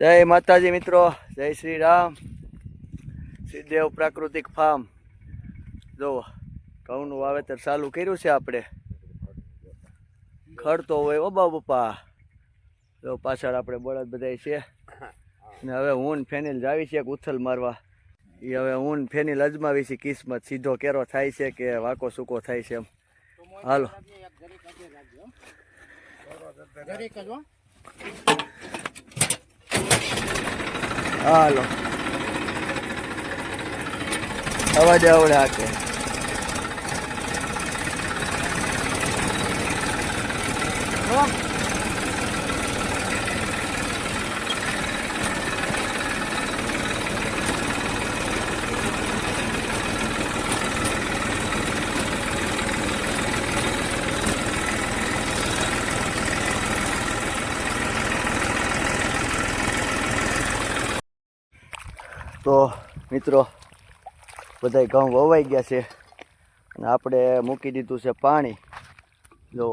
જય માતાજી મિત્રો, જય શ્રી રામ. શ્રીદેવ પ્રાકૃતિક ફાર્મ. જો, ઘઉંનું વાવેતર ચાલુ કર્યું છે આપણે. ખડતો હોય ઓ બા બપા જો, પાછળ આપણે બળદ બધાય છે. ને હવે ઊન ફેનિલ જાવી છે ઉથલ મારવા. એ હવે ઊન ફેનિલ અજમાવી છે કિસ્મત. સીધો કેરો થાય છે કે વાકો સૂકો થાય છે એમ. હાલો. હાલો અવાજ આવડે હાકે હો. તો મિત્રો બધા ઘઉં વવાઈ ગયા છે અને આપણે મૂકી દીધું છે પાણી. જો,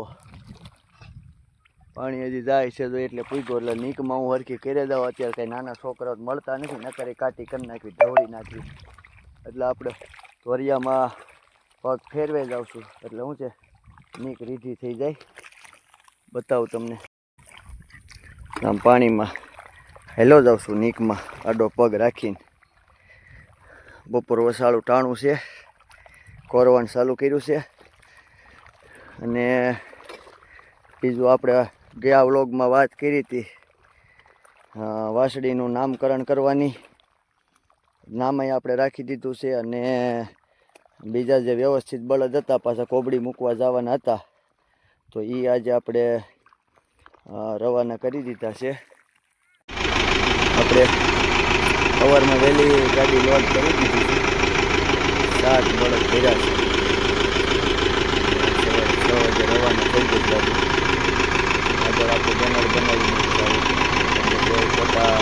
પાણી હજી જાય છે તો એટલે પૂગ્યો એટલે નીકમાં હું હરખી કરી દઉં અત્યારે કંઈ નાના છોકરાઓ મળતા નથી, નકરે કાટી કરી નાખી ઢવળી નાખી. એટલે આપણે ધોરિયામાં પગ ફેરવાઈ જાઉં છું. એટલે શું છે, નીક રીધી થઈ જાય. બતાવું તમને. આમ પાણીમાં હેલો જાઉં છું, નીકમાં આડો પગ રાખીને. બપોર વસાળું ટાણું છે. કોરવાનું ચાલુ કર્યું છે. અને બીજું આપણે ગયા વ્લોગમાં વાત કરી હતી વાસળીનું નામકરણ કરવાની. નામય આપણે રાખી દીધું છે અને બીજા જે વ્યવસ્થિત બળદ હતા, પાછા કોબડી મૂકવા જવાના હતા. તો એ આજે આપણે રવાના કરી દીધા છે. આપણે સવારમાં વહેલી ગાડી લોડ કરી દીધી છે સાત બળદ કર્યા છે સવારે છ વાગે રવાના થઈ ગઈ ગાડી આગળ આપણે બેનર બનાવી મૂકવાનું કોઈ ખોટા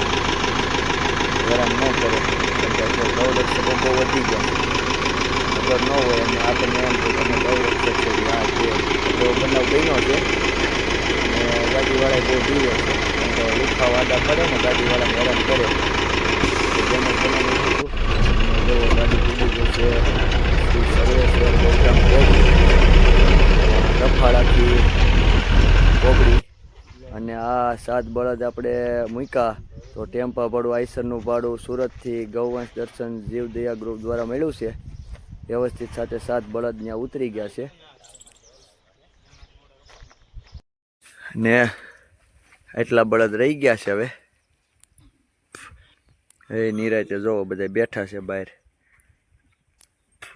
હેરાન ન કરે કારણ કે ગૌરક્ષકો બહુ વધી ગયા છે અગર ન હોય અને આપણને એમ કે તમે ગૌરક્ષક છો કે આ છે એવો બનાવ બન્યો છે અને ગાડીવાળા બહુ જીવે છે કારણ કે લુખા વાડા પડે ને ગાડીવાળાને હેરાન કરે ડફાળાથી કોગડી અને આ સાત બળદ આપણે મૂક્યા. તો ટેમ્પા ભાડું આઈસરનું ભાડું સુરતથી ગૌવંશ દર્શન જીવદયા ગ્રુપ દ્વારા મળ્યું છે. વ્યવસ્થિત સાથે સાત બળદ ત્યાં ઉતરી ગયા છે. ને એટલા બળદ રહી ગયા છે હવે. એ નિરાતે જોવો બધા બેઠા છે બહાર.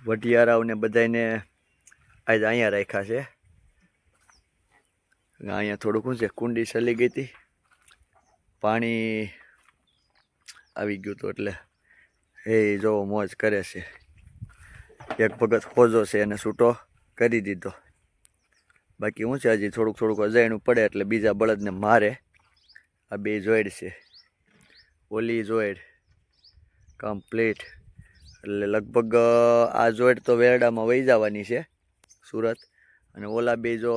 વઢિયારાઓને બધાને આજે અહીંયા રાખ્યા છે. અહીંયા થોડુંક શું છે, કુંડી સલી ગઈ હતી. પાણી આવી ગયું હતું એટલે એ જોવો, મોજ કરે છે. એક ભગત ખોજો છે એને છૂટો કરી દીધો. બાકી હું છે, હજી થોડુંક થોડુંક અજાયણું પડે એટલે બીજા બળદને મારે. આ બે જોઈડ છે. ઓલી જોઈડ. કમ્પ્લીટ. એટલે લગભગ આ જોઈટ તો વેરડામાં વહી જવાની છે, સુરત. અને ઓલા બે જો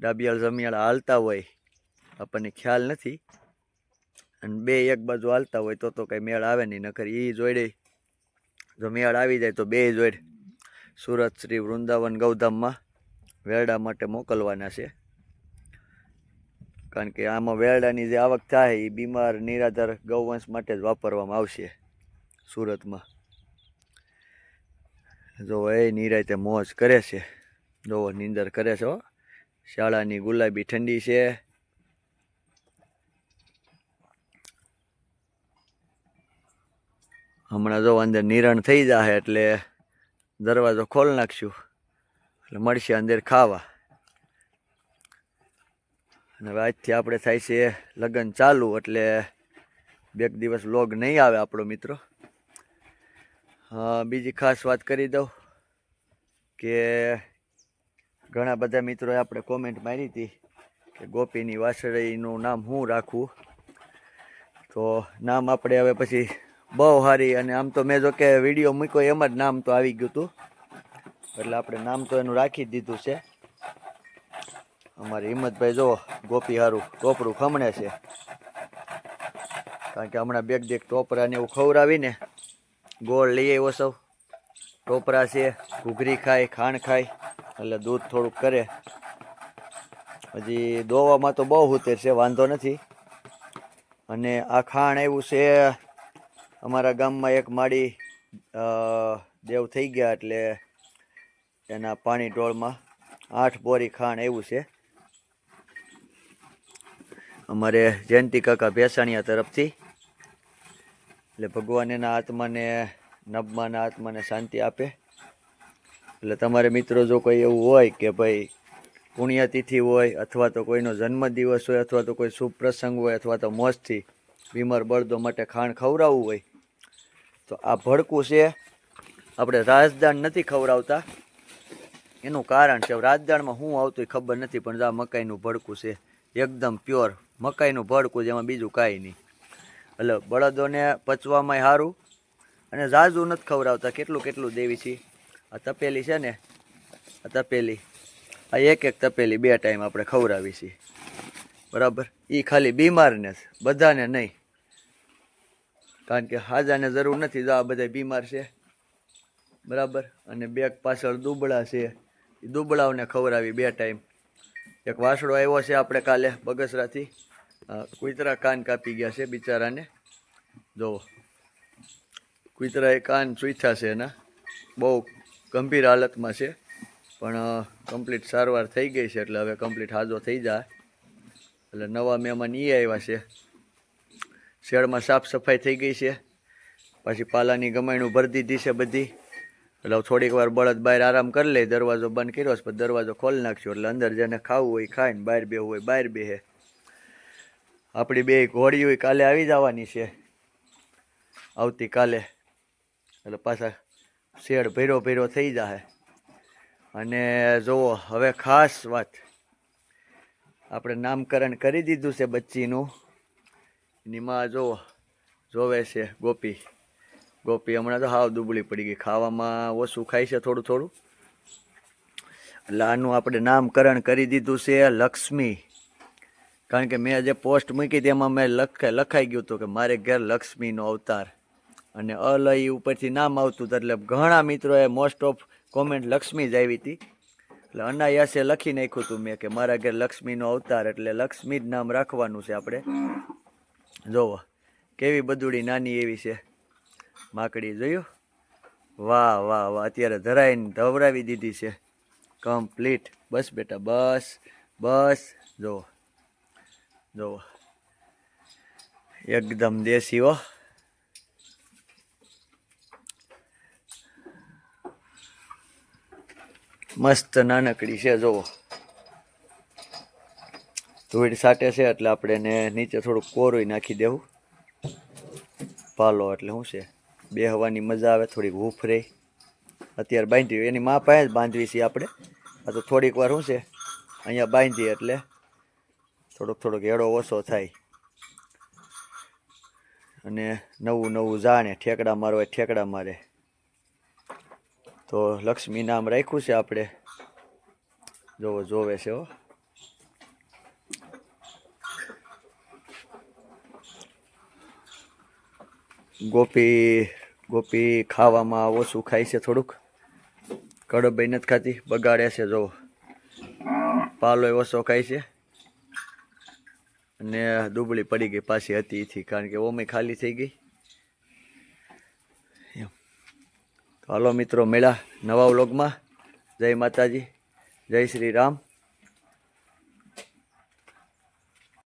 ડાબિયાળ જમિયાળ હાલતા હોય, આપણને ખ્યાલ નથી. અને બે એક બાજુ હાલતા હોય તો તો કંઈ મેળ આવે નહીં, નકર એ જોડે જો મેળ આવી જાય તો બે જોઈડ સુરત શ્રી વૃંદાવન ગૌધામમાં વેરડા માટે મોકલવાના છે. કારણ કે આમાં વેરડાની જે આવક થાય એ બીમાર, નિરાધાર ગૌવંશ માટે જ વાપરવામાં આવશે. સુરતમાં. જો એ નિરાતે મોજ કરે છે. જો નીંદર કરે છે હો. શાળાની ગુલાબી ઠંડી છે. હમણાં જો અંદર નિરણ થઈ જાય એટલે દરવાજો ખોલ નાખશું. એટલે મળશે અંદર ખાવા. અને હવે આજથી આપણે થાય છે લગ્ન ચાલુ એટલે બે દિવસ લોગ નહીં આવે આપણો મિત્રો. બીજી ખાસ વાત કરી દઉં કે ઘણા બધા મિત્રોએ આપણે કોમેન્ટ મારી હતી કે ગોપીની વાસળીનું નામ હું રાખવું તો નામ આપણે હવે પછી બહુ સારી અને આમ તો મેં જો કે વીડિયો મૂક્યો એમ જ નામ તો આવી ગયું હતું. એટલે આપણે નામ તો એનું રાખી દીધું છે. અમારે હિંમતભાઈ જો ગોપી હારું ટોપરું ખમણે છે. કારણ કે હમણાં બેગ દેખ ટોપરાને એવું ખવડાવીને ગોળ લઈ આવ્યો સૌ. ટોપરા છે, ઘૂઘરી ખાય, ખાંડ ખાય, એટલે દૂધ થોડુંક કરે. હજી દોવામાં તો બહુ ઉતેર છે, વાંધો નથી. અને આ ખાણ આવ્યું છે, અમારા ગામમાં એક માળી દેવ થઈ ગયા એટલે એના પાણી ઢોળમાં આઠ બોરી ખાણ આવ્યું છે. અમારે જયંતિ કાકા ભેસાણિયા તરફથી. એટલે ભગવાન એના આત્માને નબમાના આત્માને શાંતિ આપે. એટલે તમારે મિત્રો જો કોઈ એવું હોય કે ભાઈ પુણ્યતિથિ હોય અથવા તો કોઈનો જન્મદિવસ હોય અથવા તો કોઈ શુભ પ્રસંગ હોય અથવા તો મોજથી બીમાર બળદો માટે ખાણ ખવડાવવું હોય, તો આ ભડકું છે. આપણે રાજદાન નથી ખવડાવતા. એનું કારણ છે રાજદાણમાં શું આવતું ખબર નથી, પણ આ મકાઈનું ભડકું છે, એકદમ પ્યોર મકાઈનું ભડકું જેમાં બીજું કાંઈ નહીં. એટલે બળદોને પચવામાં સારું અને ઝાઝું નથી ખવડાવતા. કેટલું કેટલું દેવી છે? આ તપેલી છે ને? આ તપેલી. આ એક એક તપેલી બે ટાઈમ આપણે ખવડાવી છીએ બરાબર? એ ખાલી બીમારને બધાને નહીં. કારણ કે હાજાને જરૂર નથી. જો આ બધા બીમાર છે. બરાબર? અને બેગ પાછળ દુબળા છે. એ દુબળાઓને ખવડાવી બે ટાઈમ. એક વાસડો આવ્યો છે આપણે કાલે બગસરાથી. કુતરા કાન કાપી ગયા છે બિચારાને. જુઓ એ કાન ચૂથ્યા છે એના. બહુ ગંભીર હાલતમાં છે. પણ કમ્પ્લીટ સારવાર થઈ ગઈ છે એટલે હવે કમ્પ્લીટ હાજો થઈ જાય. એટલે નવા મહેમાન એ આવ્યા છે. શેડમાં સાફ સફાઈ થઈ ગઈ છે. પછી પાલાની ગમાયણું ભરી દીધી છે બધી. એટલે થોડીક વાર બળદ બહાર આરામ કરી લે. દરવાજો બંધ કર્યો છે, પણ દરવાજો ખોલી નાખ્યો. એટલે અંદર જેને ખાવું હોય ખાય ને બહાર બેવું હોય, બહાર બેહે. આપણી બે ઘોડીઓ કાલે આવી જવાની છે. આવતીકાલે. એટલે પાછા શેડ ભેરો ભેરો થઈ જાય અને જુઓ, હવે ખાસ વાત. આપણે નામકરણ કરી દીધું છે બચ્ચીનું. એની માં જુઓ, જોવે છે ગોપી. ગોપી હમણાં તો હાવ દુબળી પડી ગઈ. ખાવામાં ઓછું ખાય છે થોડું થોડું. એટલે આનું આપણે નામકરણ કરી દીધું છે લક્ષ્મી. કારણ કે મેં જે પોસ્ટ મૂકી તેમાં મેં લખ, લખાઈ ગયું હતું કે મારે ઘેર લક્ષ્મીનો અવતાર. અને અલય ઉપરથી નામ આવતું હતું, એટલે ઘણા મિત્રોએ મોસ્ટ ઓફ કોમેન્ટ લક્ષ્મી જ આવી હતી. એટલે અનાયાસે લખી નાખ્યું હતું મેં કે મારા ઘેર લક્ષ્મીનો અવતાર, એટલે લક્ષ્મી જ નામ રાખવાનું છે આપણે. જોવો, કેવી બદુડી નાની એવી છે. માકડી જોયું? વાહ વાહ વાહ, અત્યારે ધરાઈને ધવરાવી દીધી છે. કમ્પ્લીટ બસ બેટા, બસ બસ જુઓ જુઓ એકદમ દેશી હો. મસ્ત નાનકડી છે જુઓ ધૂળ સાટે છે એટલે આપણે એને નીચે થોડુંક કોરોય નાખી દેવું. પાલો એટલે શું છે? બેહવાની મજા આવે, થોડીક હૂફ રહે અત્યારે બાંધી એની મા પાસે જ બાંધવી છે આપણે. આ તો થોડીક વાર શું છે? અહીંયા બાંધીએ એટલે થોડોક થોડોક એડો ઓછો થાય. અને નવું નવું જાણે, ઠેકડા મારવા ઠેકડા મારે. તો લક્ષ્મી નામ રાખ્યું છે આપણે. જોવો, જોવે છે હો. ગોપી ગોપી ખાવામાં ઓછું ખાય છે થોડુંક. કડબાઈ નથી ખાતી, બગાડે છે જો પાલો ઓછો ખાય છે. અને દુબળી પડી ગઈ પાછી હતી એથી કારણ કે ઓમે ખાલી થઈ ગઈ. હાલો મિત્રો, મેળા નવા વ્લોગમાં. જય માતાજી, જય શ્રી રામ.